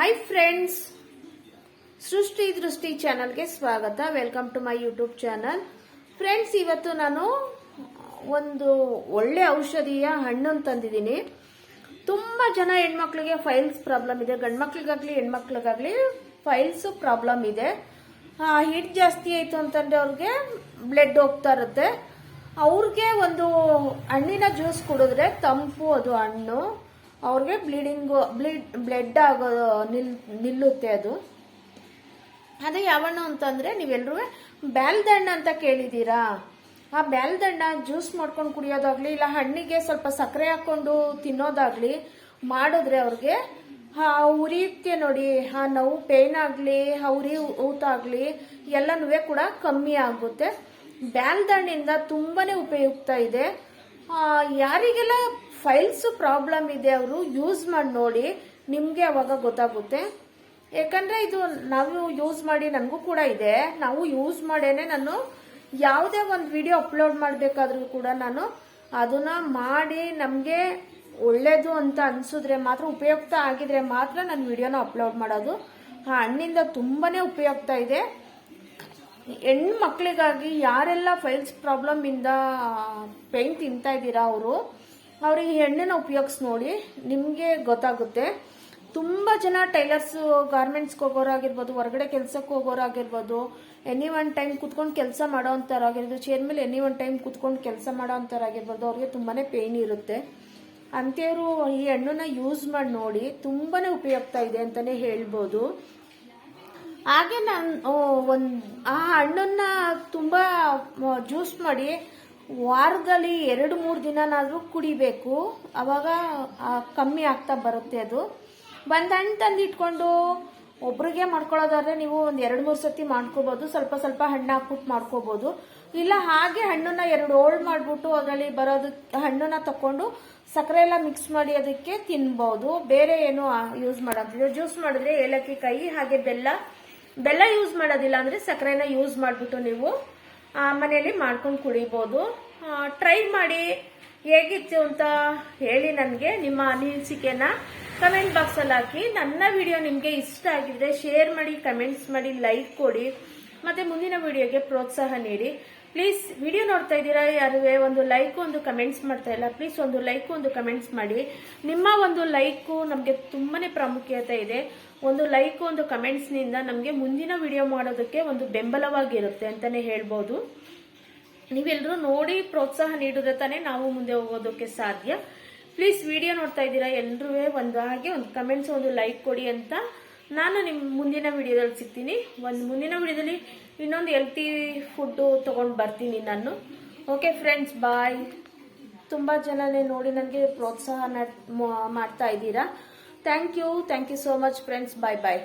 Hi friends ಸೃಷ್ಟಿ ದೃಷ್ಟಿ ಚಾನಲ್ಗೆ ಸ್ವಾಗತ. Welcome to my YouTube channel friends ಇವತ್ತು ನಾನು ಒಂದು ಒಳ್ಳೆ ಔಷಧಿಯ ಹಣ್ಣನ್ನು ತಂದಿದ್ದೀನಿ. ತುಂಬ ಜನ ಹೆಣ್ಮಕ್ಳಿಗೆ ಫೈಲ್ಸ್ ಪ್ರಾಬ್ಲಮ್ ಇದೆ. ಗಂಡ್ಮಕ್ಳಿಗಾಗಲಿ ಹೆಣ್ಮಕ್ಳಿಗಾಗಲಿ ಫೈಲ್ಸ್ ಪ್ರಾಬ್ಲಮ್ ಇದೆ. ಹಿಟ್ ಜಾಸ್ತಿ ಆಯಿತು ಅಂತಂದ್ರೆ ಅವ್ರಿಗೆ ಬ್ಲಡ್ ಹೋಗ್ತಾ ಇರುತ್ತೆ. ಅವ್ರಿಗೆ ಒಂದು ಹಣ್ಣಿನ ಜ್ಯೂಸ್ ಕುಡಿದ್ರೆ ತಂಪು ಅದು ಹಣ್ಣು. ಅವ್ರಿಗೆ ಬ್ಲೀಡಿಂಗು ಬ್ಲೀಡ್ ಬ್ಲಡ್ ಆಗೋ ನಿಲ್, ನಿಲ್ಲುತ್ತೆ ಅದು. ಅದೇ ಯಾವಣ್ಣು ಅಂತಂದರೆ ನೀವೆಲ್ಲರೂ ಬ್ಯಾಲ್ದಣ್ಣ ಅಂತ ಕೇಳಿದ್ದೀರಾ? ಆ ಬ್ಯಾಲ್ದಣ್ಣ ಜ್ಯೂಸ್ ಮಾಡ್ಕೊಂಡು ಕುಡಿಯೋದಾಗ್ಲಿ, ಇಲ್ಲ ಹಣ್ಣಿಗೆ ಸ್ವಲ್ಪ ಸಕ್ಕರೆ ಹಾಕೊಂಡು ತಿನ್ನೋದಾಗ್ಲಿ ಮಾಡಿದ್ರೆ ಅವ್ರಿಗೆ, ಆ ಉರಿಯುತ್ತೆ ನೋಡಿ, ಆ ನೋವು ಪೇನ್ ಆಗಲಿ, ಆ ಉರಿ ಊತಾಗ್ಲಿ ಎಲ್ಲನೂ ಕೂಡ ಕಮ್ಮಿ ಆಗುತ್ತೆ. ಬ್ಯಾಲ್ದಣ್ಣಿಂದ ತುಂಬಾನೇ ಉಪಯುಕ್ತ ಇದೆ. ಯಾರಿಗೆಲ್ಲ ಫೈಲ್ಸ್ ಪ್ರಾಬ್ಲಮ್ ಇದೆ ಅವರು ಯೂಸ್ ಮಾಡಿ ನೋಡಿ, ನಿಮಗೆ ಅವಾಗ ಗೊತ್ತಾಗುತ್ತೆ. ಯಾಕಂದ್ರೆ ಇದು ನಾವು ಯೂಸ್ ಮಾಡಿ ನನಗೂ ಕೂಡ ಇದೆ. ನಾವು ಯೂಸ್ ಮಾಡೇನೆ ನಾನು ಯಾವುದೇ ಒಂದು ವಿಡಿಯೋ ಅಪ್ಲೋಡ್ ಮಾಡಬೇಕಾದ್ರೂ ಕೂಡ ನಾನು ಅದನ್ನ ಮಾಡಿ ನಮಗೆ ಒಳ್ಳೇದು ಅಂತ ಅನ್ಸಿದ್ರೆ ಮಾತ್ರ, ಉಪಯುಕ್ತ ಆಗಿದ್ರೆ ಮಾತ್ರ ನಾನು ವಿಡಿಯೋನ ಅಪ್ಲೋಡ್ ಮಾಡೋದು. ಆ ಹಣ್ಣಿಂದ ತುಂಬಾನೇ ಉಪಯುಕ್ತ ಇದೆ. ಹೆಣ್ಣು ಮಕ್ಕಳಿಗಾಗಿ ಯಾರೆಲ್ಲ ಫೈಲ್ಸ್ ಪ್ರಾಬ್ಲಮ್ ಇಂದ ಪೇಂಟ್ ತಿಂತಾ ಇದ್ದೀರಾ ಅವರು ಅವ್ರಿಗೆ ಎಣ್ಣೆನ ಉಪಯೋಗಿಸಿ ನೋಡಿ ನಿಮಗೆ ಗೊತ್ತಾಗುತ್ತೆ. ತುಂಬ ಜನ ಟೈಲರ್ಸ್, ಗಾರ್ಮೆಂಟ್ಸ್ಗೆ ಹೋಗೋರಾಗಿರ್ಬೋದು, ಹೊರಗಡೆ ಕೆಲ್ಸಕ್ಕೆ ಹೋಗೋರಾಗಿರ್ಬೋದು ಎನಿ ಒನ್ ಟೈಮ್ ಕುತ್ಕೊಂಡು ಕೆಲಸ ಮಾಡೋ ಅಂಥವ್ರಾಗಿರ್ಬೋದು, ಚೇರ್ ಮೇಲೆ ಎನಿ ಒನ್ ಟೈಮ್ ಕುತ್ಕೊಂಡು ಕೆಲಸ ಮಾಡೋ ಅಂಥವ್ರಾಗಿರ್ಬೋದು, ಅವ್ರಿಗೆ ತುಂಬಾನೇ ಪೇಯ್ನ್ ಇರುತ್ತೆ. ಅಂಥವ್ರು ಈ ಹಣ್ಣನ್ನ ಯೂಸ್ ಮಾಡಿ ನೋಡಿ ತುಂಬಾನೇ ಉಪಯುಕ್ತ ಇದೆ ಅಂತಲೇ ಹೇಳ್ಬೋದು. ಹಾಗೆ ನಾನು ಒಂದು, ಆ ಹಣ್ಣನ್ನು ತುಂಬ ಜ್ಯೂಸ್ ಮಾಡಿ ವಾರದಲ್ಲಿ ಎರಡು ಮೂರು ದಿನನಾದರೂ ಕುಡಿಬೇಕು. ಅವಾಗ ಆ, ಕಮ್ಮಿ ಆಗ್ತಾ ಬರುತ್ತೆ ಅದು. ಬಂದು ಹಣ್ಣು ತಂದು ಇಟ್ಕೊಂಡು ಒಬ್ರಿಗೆ ಮಾಡ್ಕೊಳ್ಳೋದಾದ್ರೆ ನೀವು ಒಂದು ಎರಡು ಮೂರು ಸತಿ ಮಾಡ್ಕೋಬಹುದು ಸ್ವಲ್ಪ ಸ್ವಲ್ಪ ಹಣ್ಣು ಹಾಕ್ಬಿಟ್ಟು ಮಾಡ್ಕೋಬಹುದು ಇಲ್ಲ ಹಾಗೆ ಹಣ್ಣನ್ನ ಎರಡು ಓಲ್ಡ್ ಮಾಡಿಬಿಟ್ಟು ಅದರಲ್ಲಿ ಬರೋದು ಹಣ್ಣನ್ನ ತಕೊಂಡು ಸಕ್ಕರೆ ಎಲ್ಲ ಮಿಕ್ಸ್ ಮಾಡಿ ಅದಕ್ಕೆ ತಿನ್ಬೋದು. ಬೇರೆ ಏನು ಯೂಸ್ ಮಾಡೋದಿಲ್ಲ ಜ್ಯೂಸ್ ಮಾಡಿದ್ರೆ ಏಲಕ್ಕಿ ಕಾಯಿ ಹಾಗೆ ಬೆಲ್ಲ. ಬೆಲ್ಲ ಯೂಸ್ ಮಾಡೋದಿಲ್ಲ ಅಂದ್ರೆ ಸಕ್ಕರೆನ ಯೂಸ್ ಮಾಡಿಬಿಟ್ಟು ನೀವು ಮನೆಯಲ್ಲಿ ಮಾಡ್ಕೊಂಡು ಕುಡಿಬೋದು. ಟ್ರೈ ಮಾಡಿ ಹೇಗಿತ್ತು ಅಂತ ಹೇಳಿ ನನಗೆ ನಿಮ್ಮ ಅನಿಸಿಕೆನ ಕಮೆಂಟ್ ಬಾಕ್ಸಲ್ಲಿ ಹಾಕಿ. ನನ್ನ ವಿಡಿಯೋ ನಿಮಗೆ ಇಷ್ಟ ಆಗಿದ್ರೆ ಶೇರ್ ಮಾಡಿ ಕಮೆಂಟ್ಸ್ ಮಾಡಿ ಲೈಕ್ ಕೊಡಿ. ಮತ್ತೆ ಮುಂದಿನ ವಿಡಿಯೋಗೆ ಪ್ರೋತ್ಸಾಹ ನೀಡಿ. ಪ್ಲೀಸ್ ವಿಡಿಯೋ ನೋಡ್ತಾ ಇದ್ದೀರಾ? ಯಾರು ಒಂದು ಲೈಕ್ ಒಂದು ಕಮೆಂಟ್ಸ್ ಮಾಡ್ತಾ ಇಲ್ಲ. ಪ್ಲೀಸ್ ಒಂದು ಲೈಕ್ ಒಂದು ಕಮೆಂಟ್ಸ್ ಮಾಡಿ. ನಿಮ್ಮ ಒಂದು ಲೈಕು ನಮಗೆ ತುಂಬಾನೇ ಪ್ರಾಮುಖ್ಯತೆ ಇದೆ. ಒಂದು ಲೈಕ್ ಒಂದು ಕಮೆಂಟ್ಸ್ನಿಂದ ನಮಗೆ ಮುಂದಿನ ವಿಡಿಯೋ ಮಾಡೋದಕ್ಕೆ ಒಂದು ಬೆಂಬಲವಾಗಿರುತ್ತೆ ಅಂತಾನೆ ಹೇಳ್ಬೋದು. ನೀವೆಲ್ಲರೂ ನೋಡಿ ಪ್ರೋತ್ಸಾಹ ನೀಡಿದ್ರೆ ತಾನೇ ನಾವು ಮುಂದೆ ಹೋಗೋದಕ್ಕೆ ಸಾಧ್ಯ. ಪ್ಲೀಸ್ ವಿಡಿಯೋ ನೋಡ್ತಾ ಇದ್ದೀರಾ? ಎಲ್ಲರೂ ಒಂದು ಹಾಗೆ ಒಂದು ಕಮೆಂಟ್ಸ್ ಒಂದು ಲೈಕ್ ಕೊಡಿ ಅಂತ ನಾನು ನಿಮ್ಮ ಮುಂದಿನ ವಿಡಿಯೋದಲ್ಲಿ ಸಿಗ್ತೀನಿ. ಒಂದು ಮುಂದಿನ ವಿಡಿಯೋದಲ್ಲಿ ಇನ್ನೊಂದು ಹೆಲ್ತಿ ಫುಡ್ಡು ತೊಗೊಂಡು ಬರ್ತೀನಿ ನಾನು. ಓಕೆ ಫ್ರೆಂಡ್ಸ್ ಬಾಯ್ ತುಂಬ ಜನನೇ ನೋಡಿ ನನಗೆ ಪ್ರೋತ್ಸಾಹ ಮಾಡ್ತಾ ಇದ್ದೀರಾ. Thank you thank you so much friends bye bye